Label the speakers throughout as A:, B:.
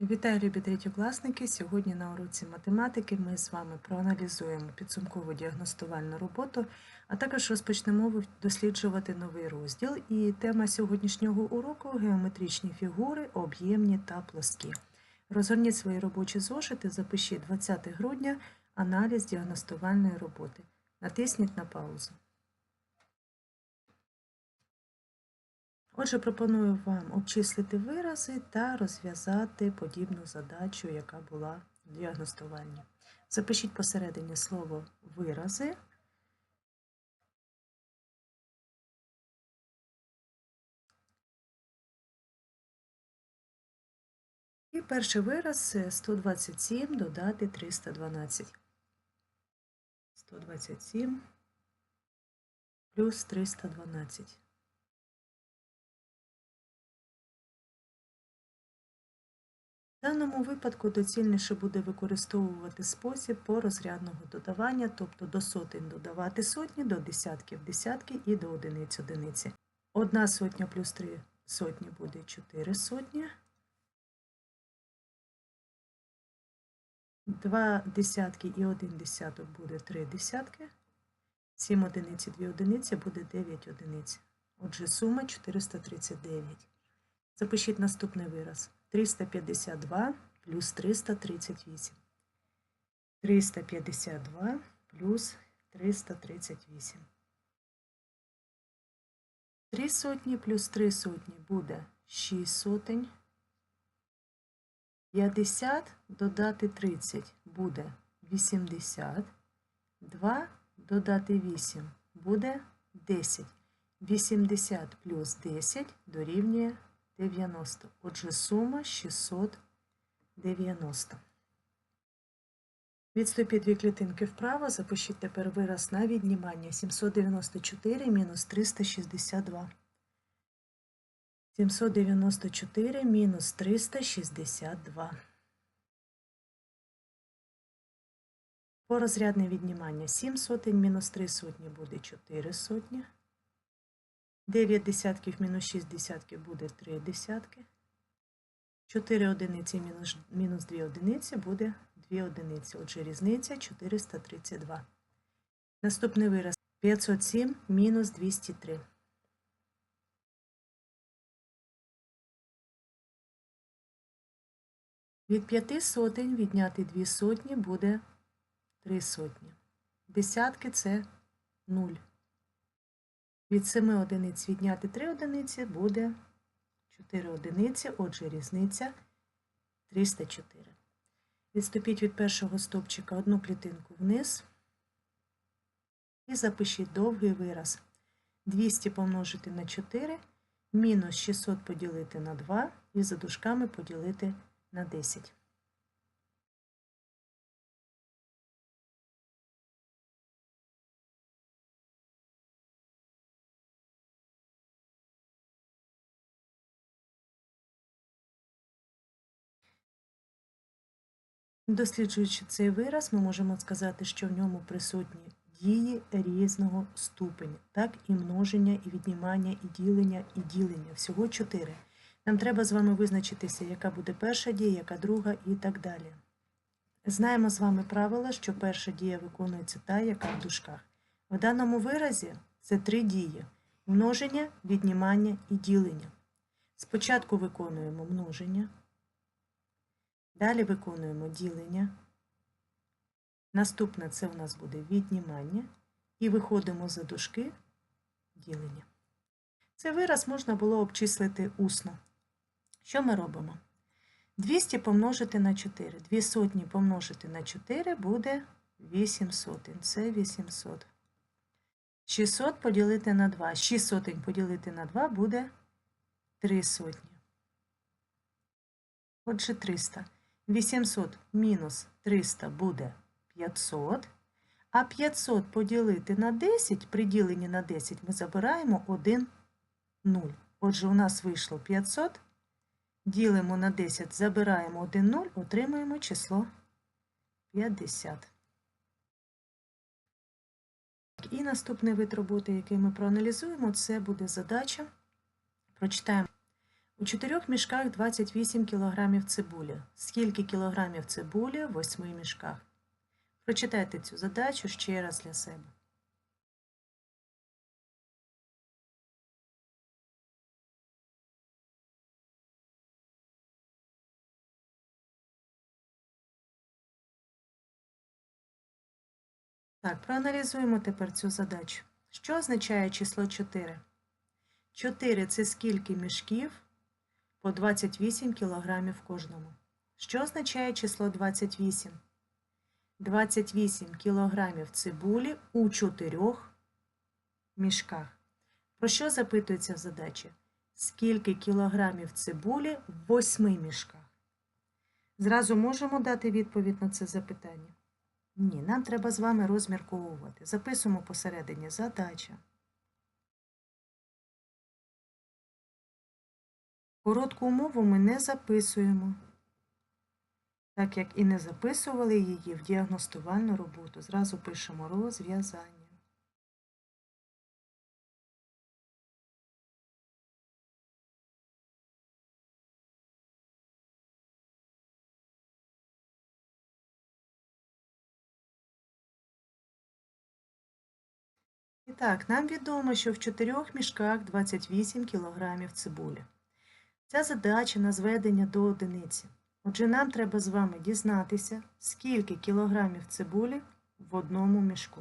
A: Вітаю, любі третьокласники! Сьогодні на уроці математики ми з вами проаналізуємо підсумкову діагностувальну роботу, а також розпочнемо досліджувати новий розділ. І тема сьогоднішнього уроку геометричні фігури, об'ємні та плоскі. Розгорніть свої робочі зошити, запишіть 20 грудня аналіз діагностувальної роботи. Натисніть на паузу. Отже, пропоную вам обчислити вирази та розв'язати подібну задачу, яка була в діагностуванні. Запишіть посередині слово вирази. І перший вираз 127 додати 312. 127 плюс 312. В даному випадку доцільніше буде використовувати спосіб порозрядного додавання, тобто до сотень додавати сотні, до десятків десятки і до одиниць одиниці. Одна сотня плюс три сотні буде 4 сотні. Два десятки і один десяток буде 3 десятки. 7 одиниць і 2 одиниці буде 9 одиниць. Отже, сума 439. Запишіть наступний вираз. 352 плюс 338. 352 плюс 338. 3 сотні плюс 3 сотні буде 6 сотень. 50 додати 30 буде 80. 2 додати 8 буде 10. 80 плюс 10 дорівнює 90. Отже, сума 690. Відступіть дві клітинки вправо, запишіть тепер вираз на віднімання 794 мінус 362. 794 мінус 362. Порозрядне віднімання 7 сотень мінус 3 сотні буде 4 сотні. 9 десятків мінус 6 десятків буде 3 десятки. 4 одиниці мінус, мінус 2 одиниці буде 2 одиниці. Отже, різниця 432. Наступний вираз 507 мінус 203. Від 5 сотень відняти 2 сотні буде 3 сотні. Десятки це 0. Від 7 одиниць відняти 3 одиниці буде 4 одиниці, отже, різниця 304. Відступіть від першого стовпчика одну клітинку вниз і запишіть довгий вираз. 200 помножити на 4, мінус 600 поділити на 2 і за дужками поділити на 10. Досліджуючи цей вираз, ми можемо сказати, що в ньому присутні дії різного ступеня, так і множення, і віднімання, і ділення, і ділення. Всього чотири. Нам треба з вами визначитися, яка буде перша дія, яка друга і так далі. Знаємо з вами правила, що перша дія виконується та, яка в дужках. В даному виразі це три дії: множення, віднімання і ділення. Спочатку виконуємо множення. Далі виконуємо ділення. Наступне це у нас буде віднімання. І виходимо за дужки ділення. Цей вираз можна було обчислити усно. Що ми робимо? 200 помножити на 4. 2 сотні помножити на 4 буде 8 сотень. Це 800. 600 поділити на 2. 6 сотень поділити на 2 буде 3 сотні. Отже, 300. 800 мінус 300 буде 500. А 500 поділити на 10, при діленні на 10 ми забираємо 1 0. Отже, у нас вийшло 500. Ділимо на 10, забираємо 1 0, отримаємо число 50. І наступний вид роботи, який ми проаналізуємо, це буде задача. Прочитаємо. У чотирьох мішках 28 кілограмів цибулі. Скільки кілограмів цибулі в восьми мішках? Прочитайте цю задачу ще раз для себе. Так, проаналізуємо тепер цю задачу. Що означає число 4? 4 це скільки мішків по 28 кілограмів кожному. Що означає число 28? 28 кілограмів цибулі у 4 мішках. Про що запитується в задачі? Скільки кілограмів цибулі в 8 мішках? Зразу можемо дати відповідь на це запитання? Ні, нам треба з вами розмірковувати. Записуємо посередині задача. Коротку умову ми не записуємо, так як і не записували її в діагностувальну роботу. Зразу пишемо розв'язання. І так, нам відомо, що в чотирьох мішках 28 кг цибулі. Ця задача на зведення до одиниці. Отже, нам треба з вами дізнатися, скільки кілограмів цибулі в одному мішку.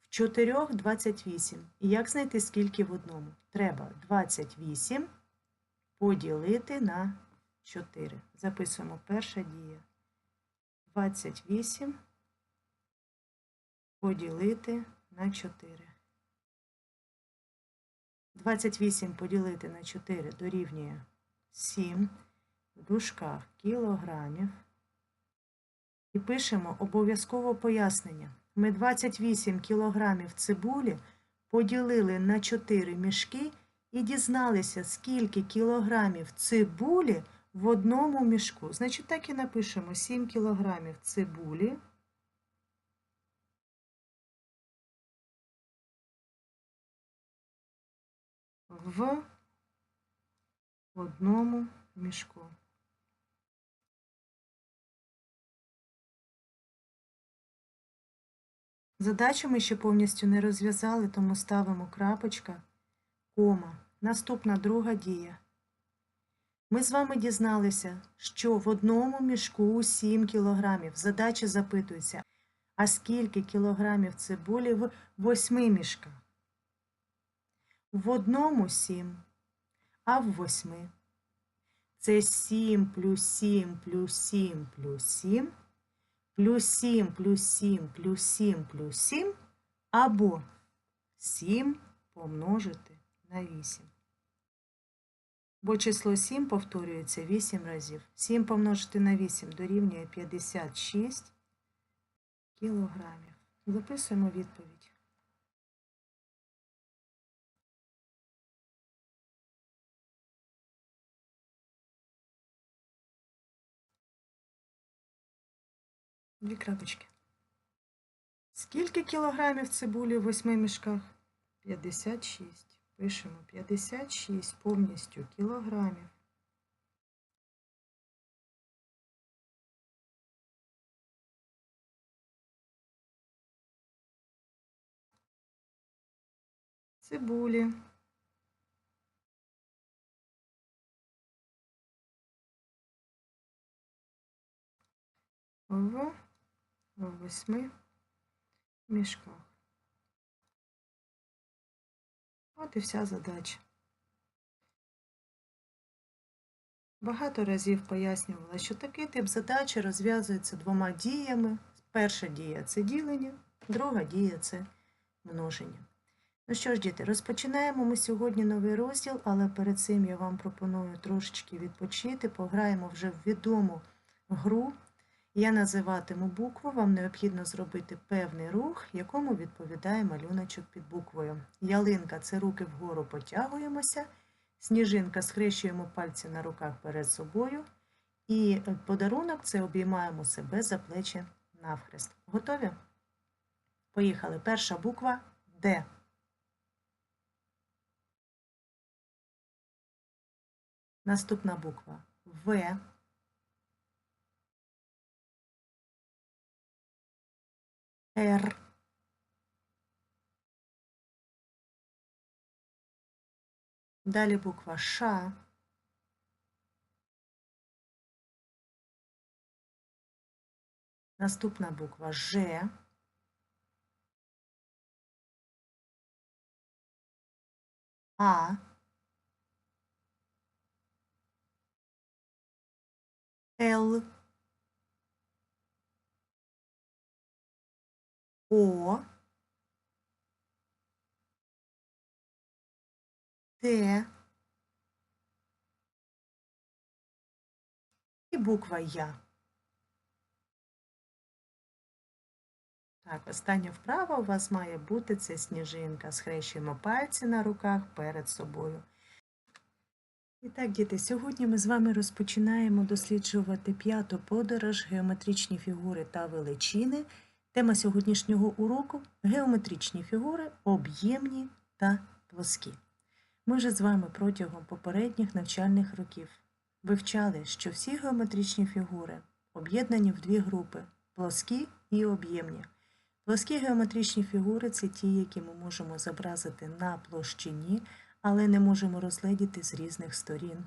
A: В чотирьох 28. І як знайти скільки в одному? Треба 28 поділити на 4. Записуємо перша дія. 28 поділити на 4. 28 поділити на 4 дорівнює 7 в дужках кілограмів. І пишемо обов'язково пояснення. Ми 28 кілограмів цибулі поділили на 4 мішки і дізналися, скільки кілограмів цибулі в одному мішку. Значить, так і напишемо 7 кілограмів цибулі. В одному мішку. Задачу ми ще повністю не розв'язали, тому ставимо крапочка, кома. Наступна друга дія. Ми з вами дізналися, що в одному мішку 7 кілограмів. Задача запитується, а скільки кілограмів цибулі в 8 мішках? В одному 7, а в восьми. Це 7 плюс 7 плюс 7 плюс 7, плюс 7 плюс 7 плюс 7 плюс 7, або 7 помножити на 8. Бо число 7 повторюється 8 разів. 7 помножити на 8 дорівнює 56 кілограмів. Записуємо відповідь. Дві крапочки. Скільки кілограмів цибулі в восьми мішках? 56. Пишемо 56 повністю кілограмів. Цибулі. В в восьми мішках. От і вся задача. Багато разів пояснювала, що такий тип задачі розв'язується двома діями. Перша дія це ділення, друга дія це множення. Ну що ж, діти, розпочинаємо ми сьогодні новий розділ, але перед цим я вам пропоную трошечки відпочити, пограємо вже в відому гру. Я називатиму букву, вам необхідно зробити певний рух, якому відповідає малюночок під буквою. Ялинка це руки вгору потягуємося, сніжинка схрещуємо пальці на руках перед собою. І подарунок це обіймаємо себе за плечі навхрест. Готові? Поїхали. Перша буква Д. Наступна буква В. Р. Далі буква Ш. Наступна буква Ж. А. Л. О. Т. І буква Я. Так, остання вправа у вас має бути це сніжинка. Схрещуємо пальці на руках перед собою. І так, діти, сьогодні ми з вами розпочинаємо досліджувати п'яту подорож геометричні фігури та величини. Тема сьогоднішнього уроку геометричні фігури, об'ємні та плоскі. Ми вже з вами протягом попередніх навчальних років вивчали, що всі геометричні фігури об'єднані в дві групи плоскі і об'ємні. Плоскі геометричні фігури це ті, які ми можемо зобразити на площині, але не можемо розгледіти з різних сторін.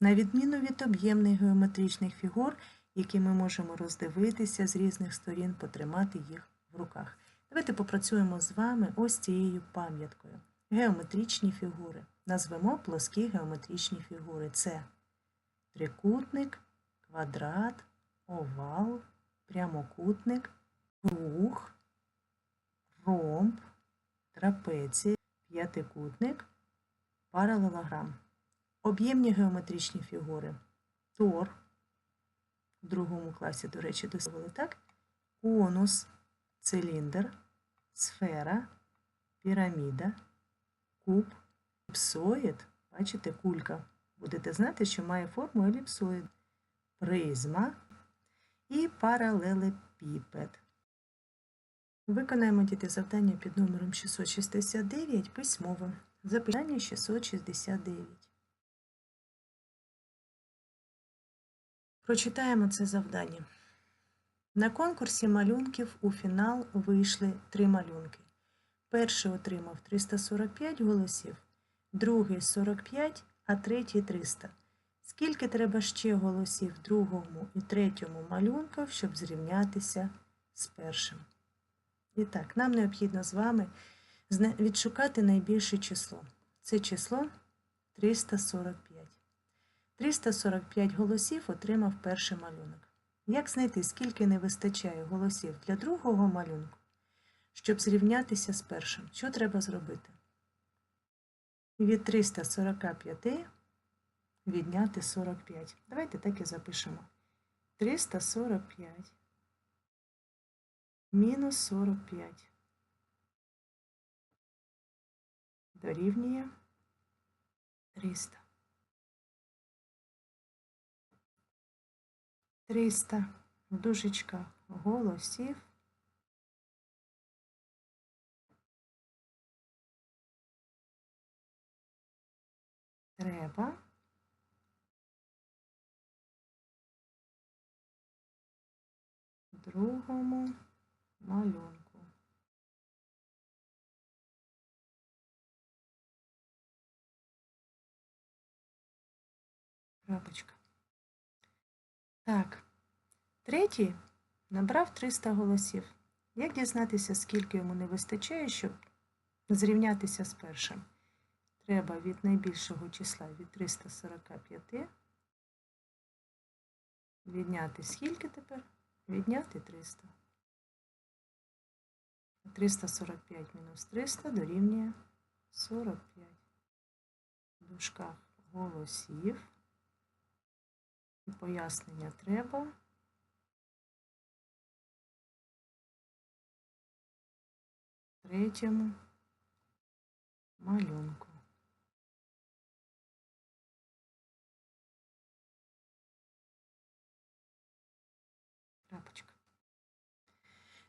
A: На відміну від об'ємних геометричних фігур, які ми можемо роздивитися з різних сторін, потримати їх в руках. Давайте попрацюємо з вами ось цією пам'яткою. Геометричні фігури. Назвемо плоскі геометричні фігури. Це трикутник, квадрат, овал, прямокутник, круг, ромб, трапеція, п'ятикутник, паралелограм. Об'ємні геометричні фігури. Тор. В другому класі, до речі, дословили так. Конус, циліндр, сфера, піраміда, куб, еліпсоїд. Бачите, кулька. Будете знати, що має форму еліпсоїд, призма і паралелепіпед. Виконаємо діти завдання під номером 669 письмово. Запитання 669. Прочитаємо це завдання. На конкурсі малюнків у фінал вийшли три малюнки. Перший отримав 345 голосів, другий 45, а третій 300. Скільки треба ще голосів другому і третьому малюнках, щоб зрівнятися з першим? І так, нам необхідно з вами відшукати найбільше число. Це число 345. 345 голосів отримав перший малюнок. Як знайти, скільки не вистачає голосів для другого малюнку, щоб зрівнятися з першим? Що треба зробити? Від 345 відняти 45. Давайте так і запишемо. 345 мінус 45 дорівнює 300. 300 в голосів. Треба другому малюнку. Крапочка. Так, третій набрав 300 голосів. Як дізнатися, скільки йому не вистачає, щоб зрівнятися з першим? Треба від найбільшого числа від 345 відняти скільки тепер? Відняти 300. 345 мінус 300 дорівнює 45. В дужках голосів. Пояснення треба. Третьому малюнку. Крапочка.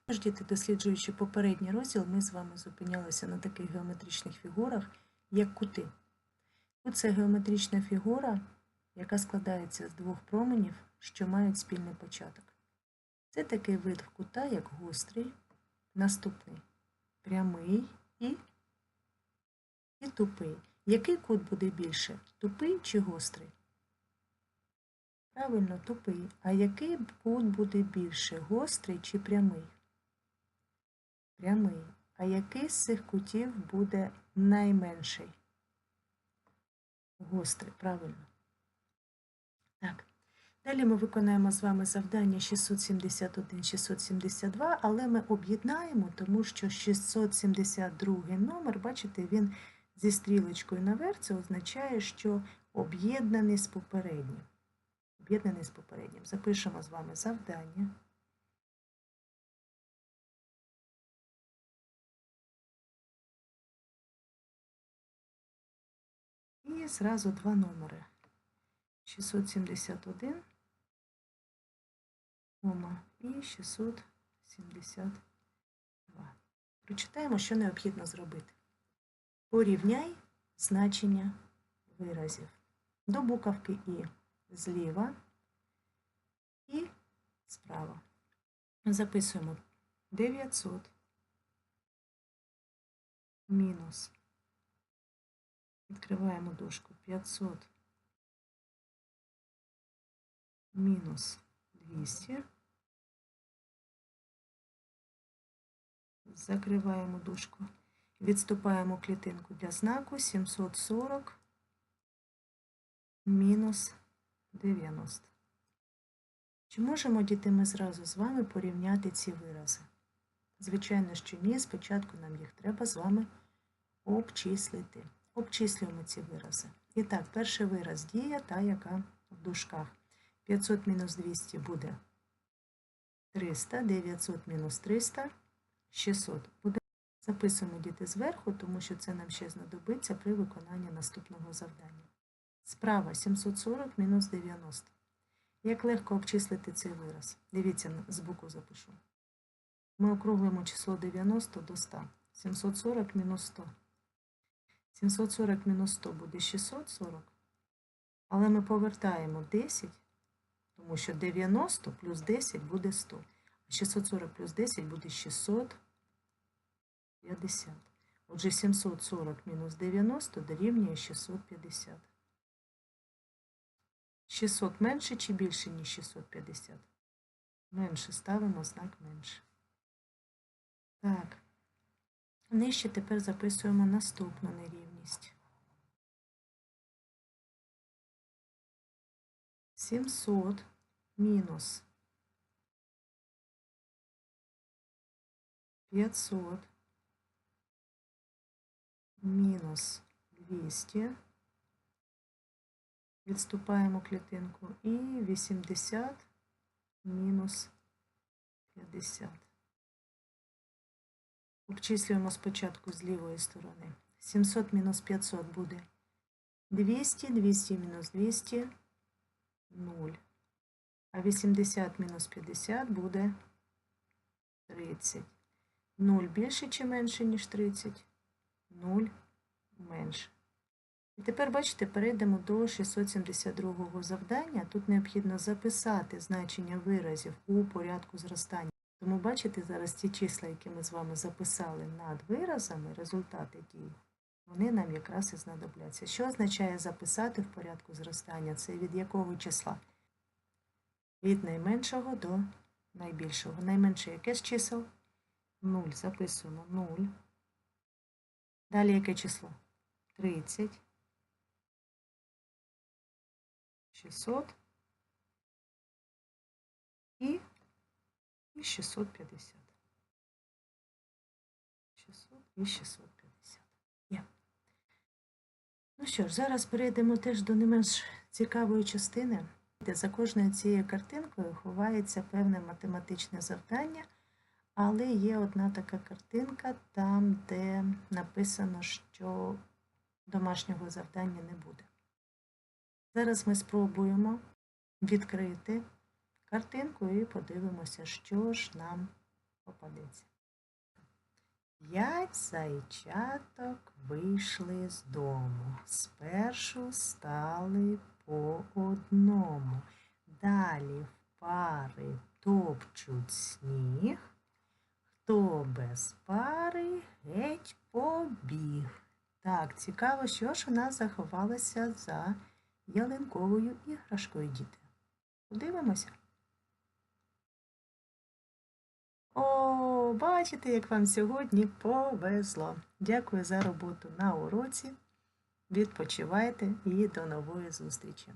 A: Тож, діти, досліджуючи попередній розділ, ми з вами зупинялися на таких геометричних фігурах, як кути. Тут це геометрична фігура яка складається з двох променів, що мають спільний початок. Це такий вид кута, як гострий, наступний прямий і, і тупий. Який кут буде більше? Тупий чи гострий? Правильно, тупий. А який кут буде більше? Гострий чи прямий? Прямий. А який з цих кутів буде найменший? Гострий, правильно. Так. Далі ми виконаємо з вами завдання 671-672, але ми об'єднаємо, тому що 672 номер, бачите, він зі стрілочкою наверх, це означає, що об'єднаний з попереднім. Об'єднаний з попереднім. Запишемо з вами завдання. І зразу два номери. 671 кома і 672. Прочитаємо, що необхідно зробити. Порівняй значення виразів до буковки І зліва і справа. Записуємо 900 мінус. Відкриваємо дужку 500 мінус 200. Закриваємо дужку. Відступаємо клітинку для знаку 740 мінус 90. Чи можемо, діти, ми зразу з вами порівняти ці вирази? Звичайно, що ні, спочатку нам їх треба з вами обчислити. Обчислюємо ці вирази. І так, перший вираз дія, та, яка в дужках. 500 мінус 200 буде 300, 900 мінус 300, 600. Буде. Записуємо діти зверху, тому що це нам ще знадобиться при виконанні наступного завдання. Справа 740 мінус 90. Як легко обчислити цей вираз? Дивіться, збоку запишу. Ми округлимо число 90 до 100. 740 мінус 100. 740 мінус 100 буде 640. Але ми повертаємо 10, тому що 90 плюс 10 буде 100. 640 плюс 10 буде 650. Отже, 740 мінус 90 дорівнює 650. 600 менше чи більше, ніж 650? Менше. Ставимо знак менше. Так. Нижче тепер записуємо наступну нерівність. 700 мінус 500 мінус 200. Відступаємо клітинку і 80 мінус 50. Обчислюємо спочатку з лівої сторони. 700 мінус 500 буде 200, 200 мінус 200 0. А 80 мінус 50 буде 30. 0 більше чи менше, ніж 30? 0 менше. І тепер, бачите, перейдемо до 672 завдання. Тут необхідно записати значення виразів у порядку зростання. Тому, бачите, зараз ці числа, які ми з вами записали над виразами, результати дій, вони нам якраз і знадобляться. Що означає записати в порядку зростання? Це від якого числа? Від найменшого до найбільшого. Найменше яке з чисел? 0. Записуємо 0. Далі яке число? 30. 600 і, і 650. 600 і 650. Є. Ну що ж, зараз перейдемо теж до не менш цікавої частини, де за кожною цією картинкою ховається певне математичне завдання, але є одна така картинка там, де написано, що домашнього завдання не буде. Зараз ми спробуємо відкрити картинку і подивимося, що ж нам попадеться. П'ять зайчаток вийшли з дому. Спершу стали по одному. Далі пари топчуть сніг. Хто без пари геть побіг. Так, цікаво, що ж у нас заховалося за ялинковою іграшкою, діти. Подивимося. О, бачите, як вам сьогодні повезло. Дякую за роботу на уроці. Відпочивайте і до нової зустрічі!